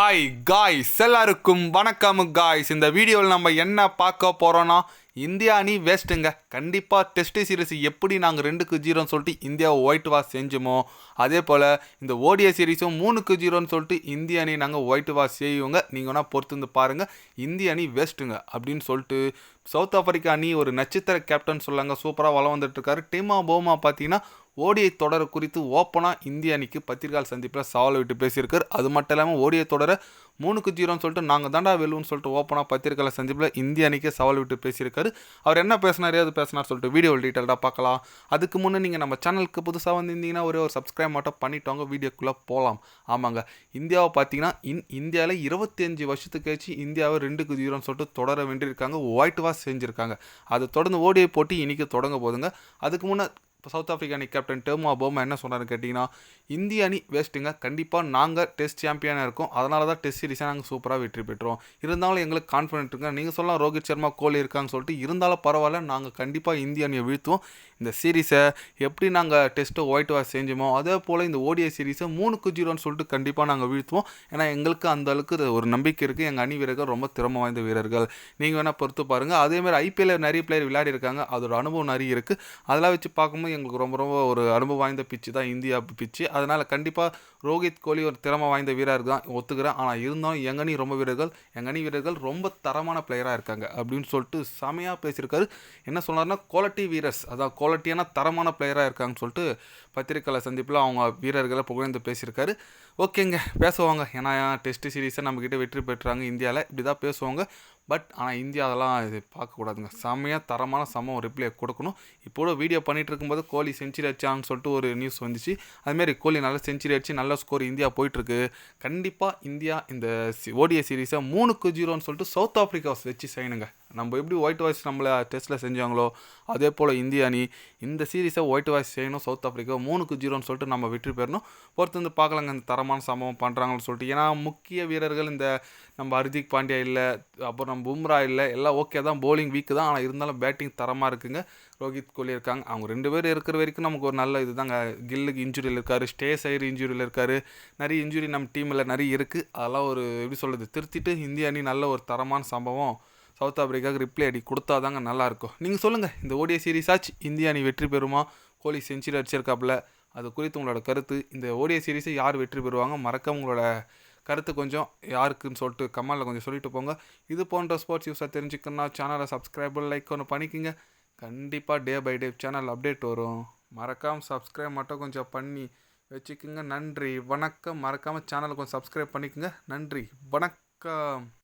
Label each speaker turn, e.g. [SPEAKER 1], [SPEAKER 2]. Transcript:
[SPEAKER 1] Hi guys எல்லாருக்கும் வணக்கம் guys இந்த வீடியோவில் நம்ம என்ன பார்க்க போகிறோன்னா இந்தியா அணி வேஸ்ட்டுங்க. கண்டிப்பாக டெஸ்ட் சீரிஸ் எப்படி நாங்கள் ரெண்டுக்கு ஜீரோன்னு சொல்லிட்டு இந்தியாவை ஒயிட் வாஷ் செஞ்சோமோ அதே போல் இந்த ஓடிஏ சீரிஸும் மூணுக்கு ஜீரோன்னு சொல்லிட்டு இந்திய அணி நாங்கள் ஒயிட் வாஷ் செய்வோங்க. நீங்கள் வேணால் பொறுத்து வந்து பாருங்கள் இந்திய அணி வேஸ்ட்டுங்க அப்படின்னு சொல்லிட்டு சவுத் ஆப்பிரிக்கா அணி ஒரு நட்சத்திர கேப்டன் சொல்லாங்க. சூப்பராக வளம் வந்துட்டுருக்காரு. டீமா போமா பார்த்தீங்கன்னா ஓடிஐ தொடர் குறித்து ஓப்பனாக இந்திய அணிக்கு பத்திரிகால் சந்திப்பில் சவால் விட்டு பேசியிருக்காரு. அது மட்டும் இல்லாமல் ஓடிஐ தொடரை மூணுக்கு ஜீரோன்னு சொல்லிட்டு நாங்கள் தாண்டா வெல்லுன்னு சொல்லிட்டு ஓப்பனாக பத்திரிகையாளர் சந்திப்பில் இந்திய அணிக்கே சவால் விட்டு பேசியிருக்காரு. அவர் என்ன பேசினார் ஏது பேசினார் சொல்லிட்டு வீடியோ டீட்டெயிலாக பார்க்கலாம். அதுக்கு முன்னே நீங்கள் நம்ம சேனலுக்கு புதுசாக வந்திருந்தீங்கன்னா ஒரே ஒரு சப்ஸ்கிரைப் மட்டும் பண்ணிட்டோங்க. வீடியோக்குள்ளே போகலாம். ஆமாங்க. இந்தியாவை பார்த்தீங்கன்னா இன் இந்தியாவில் இருபத்தஞ்சு வருஷத்துக்கு கழிச்சு இந்தியாவை ரெண்டுக்கு ஜீரோன்னு சொல்லிட்டு தொடர வென்றிருக்காங்க. ஒயிட் வாஷ் செஞ்சுருக்காங்க. அதை தொடர்ந்து ஓடிஐ போட்டி இன்றைக்கி தொடங்க போதுங்க அதுக்கு முன்னே இப்போ சவுத் ஆஃப்ரிக்கா அணி கேப்டன் டெர்மா போமா என்ன சொன்னார்னு கேட்டிங்கன்னா இந்திய அணி வேஸ்ட்டுங்க. கண்டிப்பாக நாங்கள் டெஸ்ட் சாம்பியனாக இருக்கோம். அதனால தான் டெஸ்ட் சீரிஸாக நாங்கள் சூப்பராக வெற்றி பெற்றோம். இருந்தாலும் எங்களுக்கு கான்ஃபிடென்ட் இருக்குங்க. நீங்கள் சொல்லலாம் ரோஹித் சர்மா கோலி இருக்காங்கன்னு சொல்லிட்டு இருந்தாலும் பரவாயில்ல. நாங்கள் கண்டிப்பாக இந்திய அணியை வீழ்த்துவோம். இந்த சீரீஸை எப்படி நாங்கள் டெஸ்ட்டு ஒயிட் வாஷ் செஞ்சோமோ அதே போல் இந்த ஓடிஐ சீரீஸை மூணுக்கு ஜீரோன்னு சொல்லிட்டு கண்டிப்பாக நாங்கள் வீழ்த்துவோம். ஏன்னா எங்களுக்கு அந்த அளவுக்கு ஒரு நம்பிக்கை இருக்குது எங்கள் அணி வீரர்கள் ரொம்ப திறமை வாய்ந்த வீரர்கள். நீங்கள் வேணால் பொறுத்து பாருங்கள் அதேமாதிரி ஐபிஎல்ல நிறைய பிளேயர் விளையாடி இருக்காங்க. அதோட அனுபவம் நிறைய இருக்குது அதெல்லாம் வச்சு பார்க்கும்போது எங்களுக்கு ரொம்ப ரொம்ப ஒரு அனுபவம் வாய்ந்த பிச்சு தான் இந்தியா பிச்சு. அதனால் கண்டிப்பாக ரோஹித் கோலி ஒரு திறமை வாய்ந்த வீரர் தான் ஒத்துக்கிறேன். ஆனால் இருந்தாலும் எங்கனி ரொம்ப வீரர்கள் எங்கனி வீரர்கள் ரொம்ப தரமான பிளேயராக இருக்காங்க அப்படின்னு சொல்லிட்டு செமையாக பேசியிருக்காரு. என்ன சொன்னார்னா குவாலிட்டி வீரர்ஸ் அதான் குவாலிட்டியான தரமான பிளேயராக இருக்காங்கன்னு சொல்லிட்டு பத்திரிக்கையாளர் சந்திப்பில் அவங்க வீரர்களை புகழ்ந்து பேசியிருக்காரு. ஓகேங்க பேசுவாங்க. ஏன்னா டெஸ்ட் சீரீஸை நம்மக்கிட்ட வெற்றி பெற்றாங்க இந்தியாவில் இப்படி தான் பேசுவாங்க. பட் ஆனால் இந்தியா அதெல்லாம் இது பார்க்கக்கூடாதுங்க செம்மையாக தரமான சமம் ரிப்ளை கொடுக்கணும். இப்போ வீடியோ பண்ணிகிட்டு இருக்கும்போது கோலி செஞ்சுரி அடிச்சான்னு சொல்லிட்டு ஒரு நியூஸ் வந்துச்சு. அதுமாரி கோலி நல்ல செஞ்சுரி அடிச்சு நல்ல ஸ்கோர் இந்தியா போயிட்டுருக்கு. கண்டிப்பாக இந்தியா இந்த ஓடிஐ சீரீஸை மூணுக்கு ஜீரோன்னு சொல்லிட்டு சவுத் ஆஃப்ரிக்கா வச்சு செய்யணுங்க நம்ம எப்படி ஒயிட் வாஷ் நம்மளை டெஸ்ட்டில் செஞ்சாங்களோ அதே போல் இந்திய அணி இந்த சீரீஸை ஒயிட் வாஷ் செய்யணும் சவுத் ஆஃப்ரிக்கா மூணுக்கு ஜீரோன்னு சொல்லிட்டு நம்ம வெற்றி பெறணும். பொறுத்து வந்து பார்க்கலாங்க இந்த தரமான சம்பவம் பண்ணுறாங்கன்னு சொல்லிட்டு. ஏன்னா முக்கிய வீரர்கள் இந்த நம்ம ஹர்திக் பாண்டியா இல்லை அப்புறம் நம்ம பும்ரா இல்லை எல்லாம் ஓகே தான் போலிங் வீக்கு தான். ஆனால் இருந்தாலும் பேட்டிங் தரமாக இருக்குங்க. ரோஹித் கோலி இருக்காங்க. அவங்க ரெண்டு பேர் இருக்கிற வரைக்கும் நமக்கு ஒரு நல்ல இது தாங்க கில்லுக்கு இன்ஜுரியில் இருக்கார் ஸ்டே சைடு இன்ஜுரியில் இருக்கார். நிறைய இன்ஜுரி நம்ம டீமில் நிறைய இருக்குது அதெல்லாம் ஒரு எப்படி சொல்கிறது திருத்திட்டு இந்திய அணி நல்ல ஒரு தரமான சம்பவம். சவுத் ஆப்பிரிக்காவுக்கு ரிப்ளை அடி கொடுத்தா தாங்க நல்லாயிருக்கும். நீங்கள் சொல்லுங்கள் இந்த ஓடிஐ சீரீஸ் ஆச்சு நீ அணி வெற்றி பெறுமா? கோலி செஞ்சுரி அடிச்சிருக்காப்புல. அது குறித்து உங்களோட கருத்து. இந்த ஓடிஐ சீரீஸை யார் வெற்றி பெறுவாங்க? மறக்க உங்களோட கருத்து கொஞ்சம் யாருக்குன்னு சொல்லிட்டு கமெண்டில் கொஞ்சம் சொல்லிட்டு போங்க. இது போன்ற ஸ்போர்ட்ஸ் யூஸாக தெரிஞ்சுக்கணும்னா சேனலை சப்ஸ்கிரைப் லைக் ஒன்று பண்ணிக்கோங்க. கண்டிப்பாக day by day channel update வரும். மறக்காமல் சப்ஸ்கிரைப் மட்டும் கொஞ்சம் பண்ணி வச்சுக்கோங்க. நன்றி வணக்கம். மறக்காமல் சேனலை கொஞ்சம் சப்ஸ்கிரைப் பண்ணிக்கோங்க. நன்றி வணக்கம்.